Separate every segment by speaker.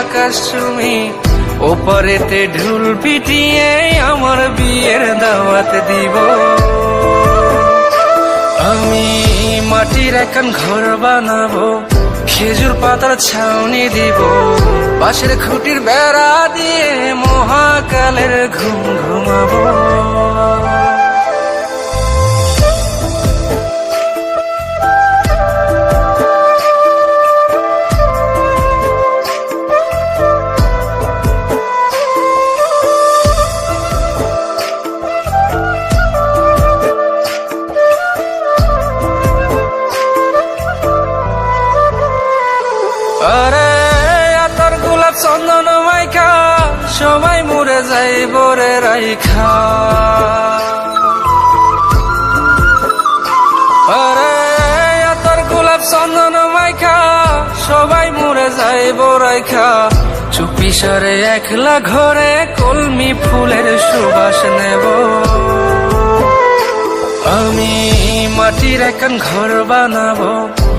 Speaker 1: আকাশ চুমি, ওপরেতে ঢুল পিটিয়ে আমার বিয়ের দাওয়াত দিব। আমি মাটির এখন ঘর বানাবো, খেজুর পাতার ছাউনি দিব। বাঁশের খুঁটির বেড়া দিয়ে মহাকালের ঘুম ঘুমাবো। আরে আতর গোলাপ চন্দন মাইখা সবাই মরে যাই বরে রাইখা। আরে গোলাপ চন্দন মাইখা সবাই মরে যাই বরাইখা চুপি সারে একলা ঘরে কলমি ফুলের সুবাস নেব। আমি মাটির এখন ঘর বানাবো।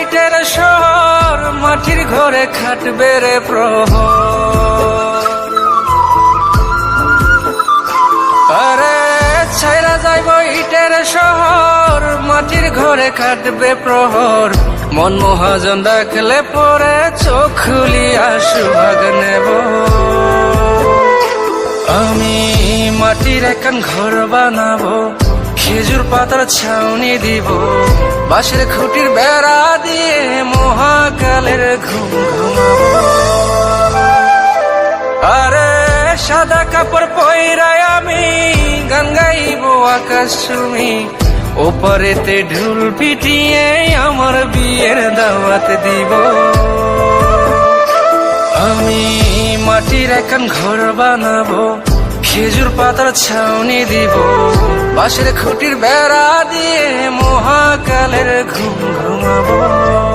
Speaker 1: ইটের শহর, মাটির ঘরে খাটবে রে প্রহর। আরে, ছাইরা যাইব ইটের শহর, মাটির ঘরে খাটবে প্রহর। মন মহাজন ডাকলে পরে চোখ খুলিয়া সুভাগ নেব। আমি মাটির এখন ঘর বানাবো। খেজুর পাতার ছাউনি দিব। বাঁশের খুঁটির বেড়া দিয়ে মহাকালের ঘুম আরে, সাদা কাপড় পয়রায় আমি গঙ্গাইব আকাশ চুমি ওপরেতে ঢুল পিটিয়ে আমার বিয়ের দাওয়াত দিব। আমি মাটির এখন ঘর বানাবো, খেজুর পাতার ছাউনি দিব। বাঁশের খুঁটির বেড়া দিয়ে মহাকালের ঘুম ঘুমাবো।